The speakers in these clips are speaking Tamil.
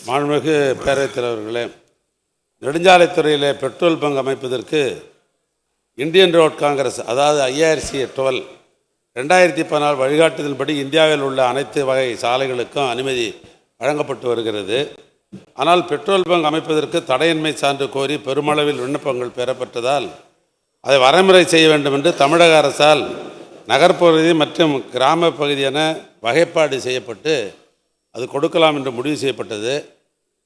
மாண்புமிகு பேரவைத் தலைவர்களே நெடுஞ்சாலைத்துறையில் பெட்ரோல் பங்க் அமைப்பதற்கு இந்தியன் ரோட் காங்கிரஸ் அதாவது ஐஆர்சி டுவெல் ரெண்டாயிரத்தி பதினாலு வழிகாட்டுதல்படி இந்தியாவில் உள்ள அனைத்து வகை சாலைகளுக்கும் அனுமதி வழங்கப்பட்டு வருகிறது. ஆனால் பெட்ரோல் பங்க் அமைப்பதற்கு தடையின்மை சான்று கோரி பெருமளவில் விண்ணப்பங்கள் பெறப்பட்டதால் அதை வரைமுறை செய்ய வேண்டும் என்று தமிழக அரசால் நகர்ப்பகுதி மற்றும் கிராம பகுதி என வகைப்பாடு செய்யப்பட்டு அது கொடுக்கலாம் என்று முடிவு செய்யப்பட்டது.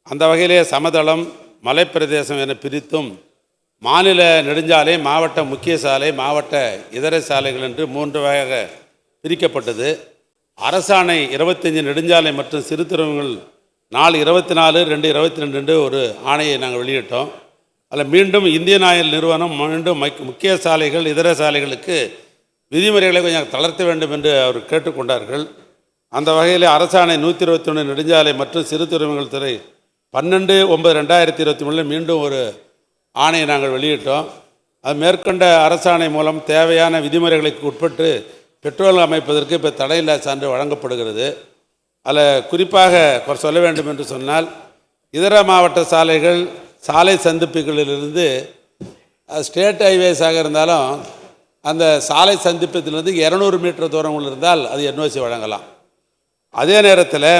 அந்த வகையிலே சமதளம் மலைப்பிரதேசம் என பிரித்தும் மாநில நெடுஞ்சாலை மாவட்ட முக்கிய சாலை மாவட்ட இதர சாலைகள் என்று மூன்று வகையாக பிரிக்கப்பட்டது. அரசாணை இருபத்தஞ்சி நெடுஞ்சாலை மற்றும் சிறு நாலு இருபத்தி நாலு ரெண்டு இருபத்தி ரெண்டு என்று ஒரு ஆணையை நாங்கள் வெளியிட்டோம். அதில் மீண்டும் இந்தியன் ஆயில் நிறுவனம் மீண்டும் மக்- முக்கிய சாலைகள் இதர சாலைகளுக்கு விதிமுறைகளை கொஞ்சம் தளர்த்த வேண்டும் என்று அவர் கேட்டுக்கொண்டார்கள். அந்த வகையில் அரசாணை நூற்றி இருபத்தி ஒன்று நெடுஞ்சாலை மற்றும் சிறு துறைமுகங்கள் துறை பன்னெண்டு ஒன்பது ரெண்டாயிரத்தி இருபத்தி மூணில் மீண்டும் ஒரு ஆணையை நாங்கள் வெளியிட்டோம். அது மேற்கொண்ட அரசாணை மூலம் தேவையான விதிமுறைகளுக்கு உட்பட்டு பெட்ரோல் அமைப்பதற்கு இப்போ தடையில்லா சான்று வழங்கப்படுகிறது. அதில் குறிப்பாக சொல்ல வேண்டும் என்று சொன்னால் இதர மாவட்ட சாலைகள் சாலை சந்திப்புகளிலிருந்து ஸ்டேட் ஹைவேஸாக இருந்தாலும் அந்த சாலை சந்திப்பத்திலிருந்து இரநூறு மீட்டர் தூரம் இருந்தால் அது என்ஓசி வழங்கலாம். அதே நேரத்தில்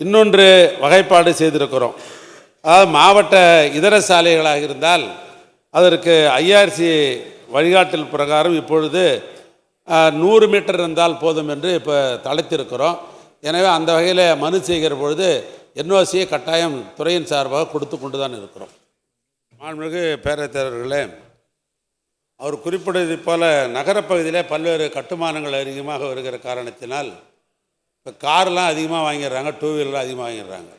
இன்னொன்று வகைப்பாடு செய்திருக்கிறோம். அதாவது மாவட்ட இதர சாலைகளாக இருந்தால் அதற்கு ஐஆர்சி வழிகாட்டல் பிரகாரம் இப்பொழுது நூறு மீட்டர் இருந்தால் போதும் என்று இப்போ தளர்த்திருக்கிறோம் எனவே அந்த வகையில் மனு செய்கிற பொழுது என்ஓசியை கட்டாயம் துறையின் சார்பாக கொடுத்து கொண்டு தான் இருக்கிறோம். மாண்புமிகு பேரவைத் தலைவர்களே அவர் குறிப்பிட்டது போல நகரப்பகுதியில் பல்வேறு கட்டுமானங்கள் அதிகமாக வருகிற காரணத்தினால் இப்போ கார்லாம் அதிகமாக வாங்கிடுறாங்க டூ வீலர்லாம் அதிகமாக வாங்கிடுறாங்க.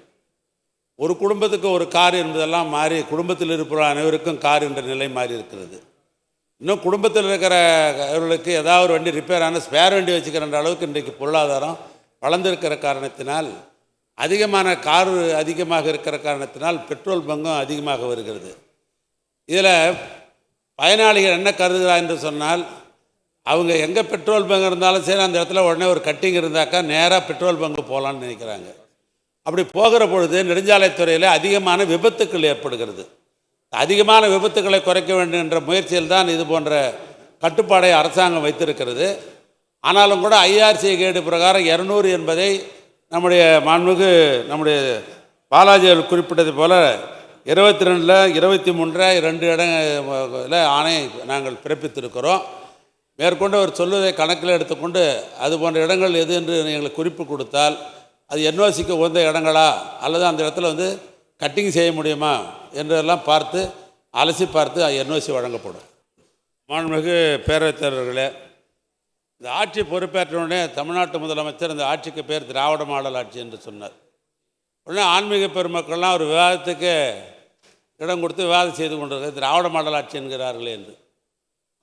ஒரு குடும்பத்துக்கு ஒரு கார் என்பதெல்லாம் மாறி குடும்பத்தில் இருக்கிற அனைவருக்கும் கார் என்ற நிலை மாறி இருக்கிறது. இன்னும் குடும்பத்தில் இருக்கிற அவர்களுக்கு ஏதாவது ஒரு வண்டி ரிப்பேர் ஆனால் ஸ்பேர் வண்டி வச்சுக்கிற அளவுக்கு இன்றைக்கு பொருளாதாரம் வளர்ந்திருக்கிற காரணத்தினால் அதிகமான கார் அதிகமாக இருக்கிற காரணத்தினால் பெட்ரோல் பங்கும் அதிகமாக வருகிறது. இதில் பயனாளிகள் என்ன கருதுகிறார் என்று சொன்னால் அவங்க எங்கே பெட்ரோல் பங்க் இருந்தாலும் சரி அந்த இடத்துல உடனே ஒரு கட்டிங் இருந்தாக்கா நேராக பெட்ரோல் பங்கு போகலான்னு நினைக்கிறாங்க. அப்படி போகிற பொழுது நெடுஞ்சாலைத்துறையில் அதிகமான விபத்துக்கள் ஏற்படுகிறது. அதிகமான விபத்துக்களை குறைக்க வேண்டும் என்ற முயற்சியில் தான் இது போன்ற கட்டுப்பாடை அரசாங்கம் வைத்திருக்கிறது. ஆனாலும் கூட ஐஆர்சி கேடு பிரகாரம் இரநூறு என்பதை நம்முடைய மாண்புமிகு நம்முடைய பாலாஜி குறிப்பிட்டது போல் இருபத்தி ரெண்டில் இருபத்தி மூன்றில் ரெண்டு இடங்களில் ஆணை நாங்கள் பிறப்பித்திருக்கிறோம். மேற்கொண்டு அவர் சொல்வதை கணக்கில் எடுத்துக்கொண்டு அது போன்ற இடங்கள் எது என்று எங்களுக்கு குறிப்பு கொடுத்தால் அது என்ஓசிக்கு உகந்த இடங்களா? அல்லது அந்த இடத்துல வந்து கட்டிங் செய்ய முடியுமா? என்றெல்லாம் பார்த்து அலசி பார்த்து என்ஓசி வழங்கப்படும். மாண்புமிகு பேரவைத் தலைவர்களே இந்த ஆட்சி பொறுப்பேற்ற உடனே தமிழ்நாட்டு முதலமைச்சர் இந்த ஆட்சிக்கு பேர் திராவிட மாடல் ஆட்சி என்று சொன்னார். உடனே ஆன்மீக பெருமக்கள்லாம் ஒரு விவாதத்துக்கு இடம் கொடுத்து விவாதம் செய்து கொண்டிருக்கிறது திராவிட மாடல் ஆட்சி என்கிறார்களே என்று.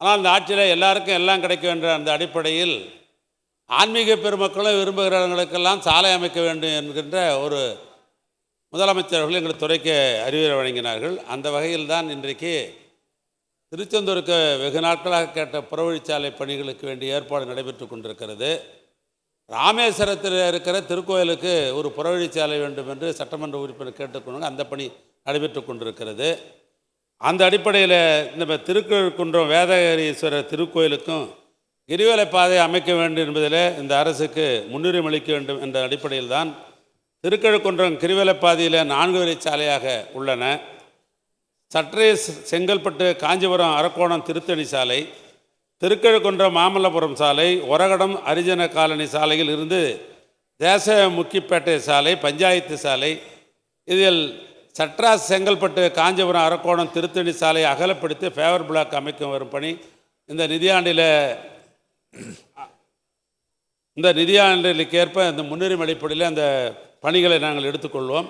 ஆனால் அந்த ஆட்சியில் எல்லாருக்கும் எல்லாம் கிடைக்கும் என்ற அந்த அடிப்படையில் ஆன்மீக பெருமக்களும் விரும்புகிறவங்களுக்கெல்லாம் சாலை அமைக்க வேண்டும் என்கின்ற ஒரு முதலமைச்சர்கள் எங்கள் துறைக்கு அறிவுரை வழங்கினார்கள். அந்த வகையில் தான் இன்றைக்கு திருச்செந்தூருக்கு வெகு நாட்களாக கேட்ட புறவழிச்சாலை பணிகளுக்கு வேண்டிய ஏற்பாடு நடைபெற்று கொண்டிருக்கிறது. ராமேஸ்வரத்தில் இருக்கிற திருக்கோயிலுக்கு ஒரு புறவழிச்சாலை வேண்டும் என்று சட்டமன்ற உறுப்பினர் கேட்டுக்கொண்டு அந்த பணி நடைபெற்று கொண்டிருக்கிறது. அந்த அடிப்படையில் இந்த திருக்குன்றம் வேதகரீஸ்வரர் திருக்கோயிலுக்கும் கிரிவலை பாதை அமைக்க வேண்டும் என்பதில் இந்த அரசுக்கு முன்னுரிமை அளிக்க வேண்டும் என்ற அடிப்படையில் தான் திருக்கழுக்குன்றம் கிரிவலை பாதையில் நான்கு வரை சாலையாக உள்ளன. சற்றே செ- செங்கல்பட்டு காஞ்சிபுரம் அரக்கோணம் திருத்தணி சாலை திருக்கழுக்குன்றம் மாமல்லபுரம் சாலை ஒரகடம் அரிஜன காலனி சாலையில் இருந்து தேச முக்கிப்பேட்டை சாலை பஞ்சாயத்து சாலை இதில் சட்ராஸ் செங்கல்பட்டு காஞ்சிபுரம் அரக்கோணம் திருத்தணி சாலையை அகலப்படுத்தி ஃபேவர் பிளாக் அமைக்கும் வரும் பணி. இந்த நிதியாண்டில் இந்த நிதியாண்டிற்கு ஏற்ப இந்த முன்னுரிமை அடிப்படையில் அந்த பணிகளை நாங்கள் எடுத்துக்கொள்வோம்.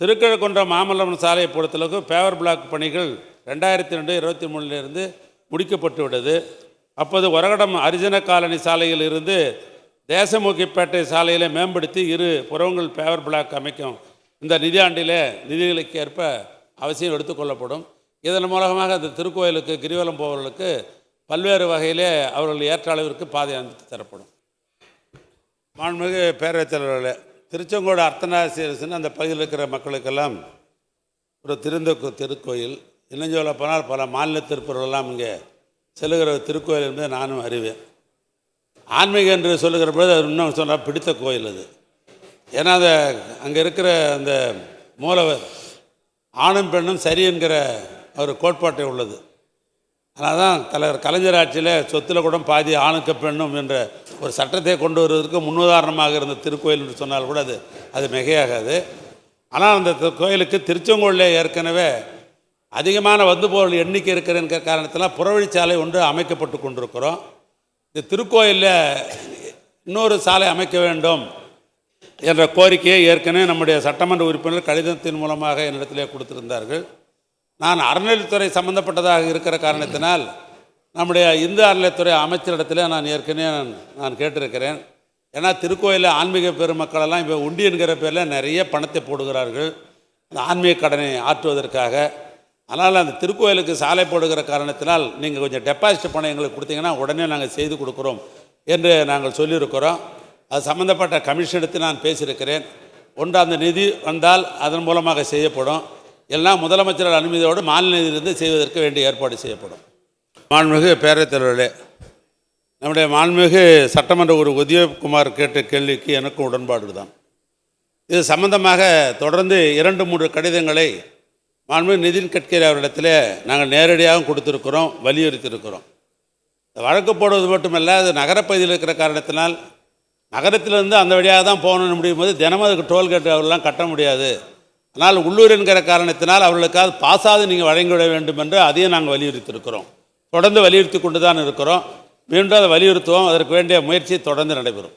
திருக்கழுக்குன்றம் மாமல்லபுரம் சாலையை பொறுத்தளவுக்கு பேவர் பிளாக் பணிகள் ரெண்டாயிரத்தி ரெண்டு இருபத்தி மூணுலேருந்து முடிக்கப்பட்டு விட்டது. அப்போது ஒரகடம் அரிஜன காலனி சாலையில் இருந்து தேசமுகிப்பேட்டை சாலையில் மேம்படுத்தி இரு புறவங்கள் பேவர் பிளாக் அமைக்கும். இந்த நிதியாண்டிலே நிதிகளுக்கு ஏற்ப அவசியம் எடுத்துக்கொள்ளப்படும். இதன் மூலமாக அந்த திருக்கோயிலுக்கு கிரிவலம் போவர்களுக்கு பல்வேறு வகையிலே அவர்கள் ஏற்ற அளவிற்கு பாதை அமைத்து தரப்படும். மாண்புமிகு பேரவைத் தலைவர்களே திருச்செங்கோடு அர்த்தநாசீரசன் அந்த பகுதியில் இருக்கிற மக்களுக்கெல்லாம் ஒரு திருந்த திருக்கோயில் இன்னும் சொல்ல போனால் பல மாநில திருப்பூர்களெல்லாம் இங்கே செல்லுகிற திருக்கோயில் என்பதை நானும் அறிவேன். ஆன்மீகம் என்று சொல்லுகிற பொழுது அது இன்னும் சொன்னால் பிடித்த கோயில் அது. ஏன்னா அந்த அங்கே இருக்கிற அந்த மூலவர் ஆணும் பெண்ணும் சரி என்கிற ஒரு கோட்பாட்டை உள்ளது. அதனால தான் தலைவர் கலைஞர் ஆட்சியில் சொத்தில் கூட பாதி ஆணுக்கு பெண்ணும் என்ற ஒரு சட்டத்தை கொண்டு வருவதற்கு முன்னுதாரணமாக இருந்த திருக்கோயில் என்று சொன்னால் கூட அது அது மிகையாகாது. ஆனால் அந்த கோயிலுக்கு திருச்செங்கோலில் ஏற்கனவே அதிகமான வந்து போல் எண்ணிக்கை இருக்கிற காரணத்தில் புறவழிச்சாலை ஒன்று அமைக்கப்பட்டு கொண்டிருக்கிறோம். இந்த திருக்கோயிலில் இன்னொரு சாலை அமைக்க வேண்டும். என்ற கோரிக்கையை ஏற்கனவே நம்முடைய சட்டமன்ற உறுப்பினர் கடிதத்தின் மூலமாக என்னிடத்திலே கொடுத்திருந்தார்கள். நான் அறநிலைத்துறை சம்பந்தப்பட்டதாக இருக்கிற காரணத்தினால் நம்முடைய இந்து அறநிலைத்துறை அமைச்சரிடத்தில் நான் ஏற்கனவே நான் நான் கேட்டிருக்கிறேன். ஏன்னா திருக்கோயிலில் ஆன்மீக பெருமக்களெல்லாம் இப்போ உண்டி என்கிற பேரில் நிறைய பணத்தை போடுகிறார்கள். அந்த ஆன்மீக கடனை ஆற்றுவதற்காக. அதனால் அந்த திருக்கோயிலுக்கு சாலை போடுகிற காரணத்தினால் நீங்கள் கொஞ்சம் டெபாசிட் பணம் எங்களுக்கு கொடுத்தீங்கன்னா உடனே நாங்கள் செய்து கொடுக்குறோம் என்று நாங்கள் சொல்லியிருக்கிறோம். அது சம்மந்தப்பட்ட கமிஷன் எடுத்து நான் பேசியிருக்கிறேன். ஒன்று அந்த நிதி வந்தால் அதன் மூலமாக செய்யப்படும். எல்லாம் முதலமைச்சர் அனுமதியோடு மாநில நிதியிலிருந்து செய்வதற்கு வேண்டிய ஏற்பாடு செய்யப்படும். மாண்புமிகு பேரவைத் தலைவர்களே நம்முடைய மாண்புமிகு சட்டமன்ற ஒரு உதயகுமார் கேட்ட கேள்விக்கு எனக்கும் உடன்பாடு தான். இது சம்பந்தமாக தொடர்ந்து இரண்டு மூன்று கடிதங்களை மாண்புமிகு நிதின் கட்கரி அவரிடத்தில் நாங்கள் நேரடியாகவும் கொடுத்துருக்கிறோம் வலியுறுத்தியிருக்கிறோம். வழக்கு போடுவது மட்டுமல்ல அது நகரப்பகுதியில் இருக்கிற காரணத்தினால் நகரத்திலிருந்து அந்த வழியாக தான் போகணும்னு முடியும் போது தினமும் அதுக்கு டோல்கேட் அவரெல்லாம் கட்ட முடியாது. ஆனால் உள்ளூர் என்கிற காரணத்தினால் அவர்களுக்காக பாசாது நீங்கள் வழங்கிவிட வேண்டும் என்று அதையும் நாங்கள் வலியுறுத்தியிருக்கிறோம். தொடர்ந்து வலியுறுத்தி கொண்டு தான் இருக்கிறோம். மீண்டும் அதை வலியுறுத்துவோம். அதற்கு வேண்டிய முயற்சி தொடர்ந்து நடைபெறும்.